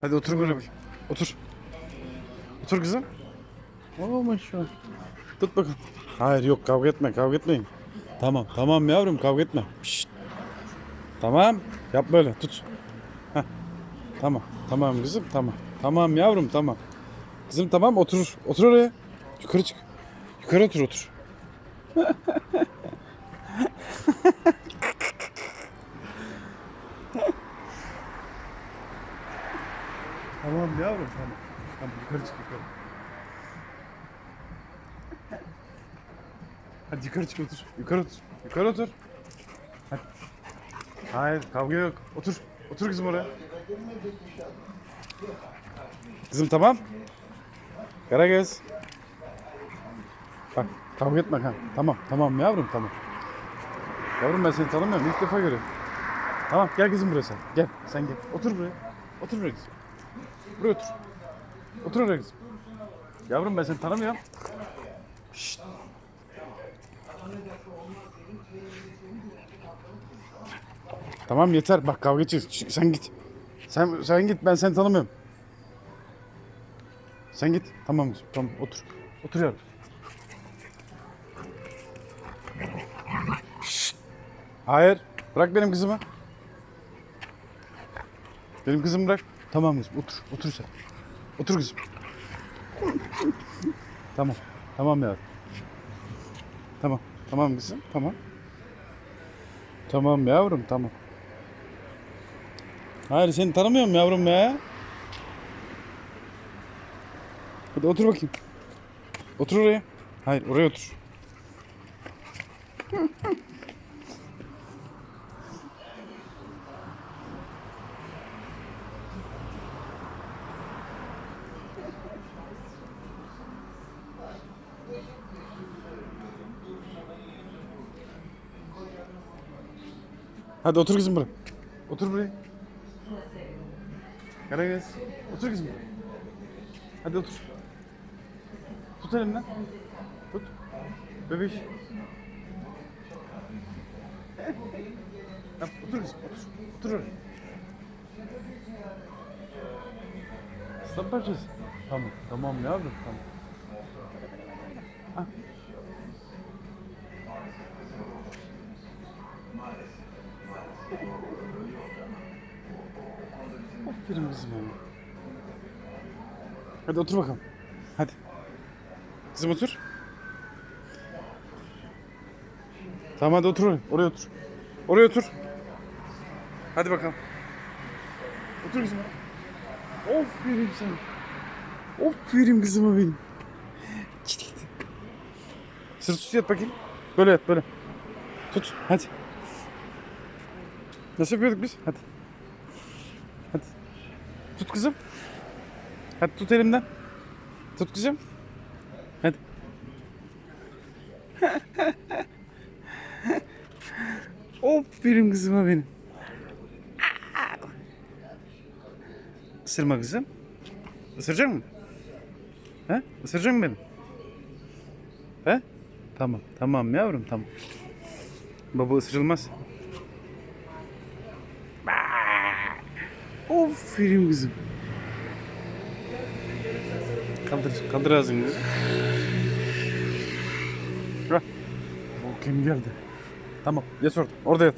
Hadi otur böyle bak. Otur. Otur kızım. Oo maşallah. Tut bakalım. Hayır yok kavga etme kavga etmeyin. Tamam tamam yavrum kavga etme. Şşt. Tamam yap böyle tut. Heh. Tamam tamam kızım tamam. Tamam yavrum tamam. Kızım tamam otur. Otur oraya. Yukarı çık. Yukarı otur otur. tamam yavrum tamam. Tamam yukarı çık yukarı. Hadi yukarı çık otur. Yukarı otur. Yukarı otur. Hadi. Hayır kavga yok. Otur. Otur kızım oraya. Kızım tamam. Karagöz. Bak kavga etme ha. Tamam tamam yavrum tamam. Yavrum ben seni tanımıyorum. İlk defa görüyorum. Tamam gel kızım buraya sen. Gel sen gel. Otur buraya. Otur buraya kızım. Buraya otur. Otur oraya kızım. Yavrum ben seni tanımıyorum. Şşt. Tamam yeter. Bak kavga. Çık, Sen git. Sen sen git. Ben seni tanımıyorum. Sen git. Tamam kızım. Tamam otur. Otur yavrum. Hayır. Bırak benim kızımı. Benim kızımı bırak. Tamam kızım. Otur. Otur sen. Otur kızım. tamam. Tamam yavrum. Tamam. Tamam kızım. Tamam. Tamam yavrum. Tamam. Hayır seni tanımıyorum yavrum ya. Hadi otur bakayım. Otur oraya. Hayır oraya otur. Hadi otur kızım buraya. Otur buraya. Karagöz. Otur kızım buraya. Hadi otur. Tut elimden. Tut. Bebiş. Yap, otur kızım otur. Otur. Aslan parçası. Tamam tamam yavrum tamam. Ah. Aferin kızım benim. Hadi otur bakalım. Hadi. Kızım otur. Tamam hadi otur oraya. Otur. Oraya otur. Hadi bakalım. Otur kızım. Aferin sana. Aferin kızıma benim. Git git. Sırt üstü yat bakayım. Böyle yat böyle. Tut hadi. Nasıl yapıyorduk biz? Hadi. Tut kızım. Hadi tut elimden. Tut kızım. Hadi. Aferin kızıma benim. Isırma kızım. Isıracak mı? He? Isıracak mı beni? He? Tamam. Tamam yavrum tamam. Baba ısırılmaz. Aferin kızım. Kaldır, kaldır ağzını. O kim geldi? Tamam, yat orada. Orada yat.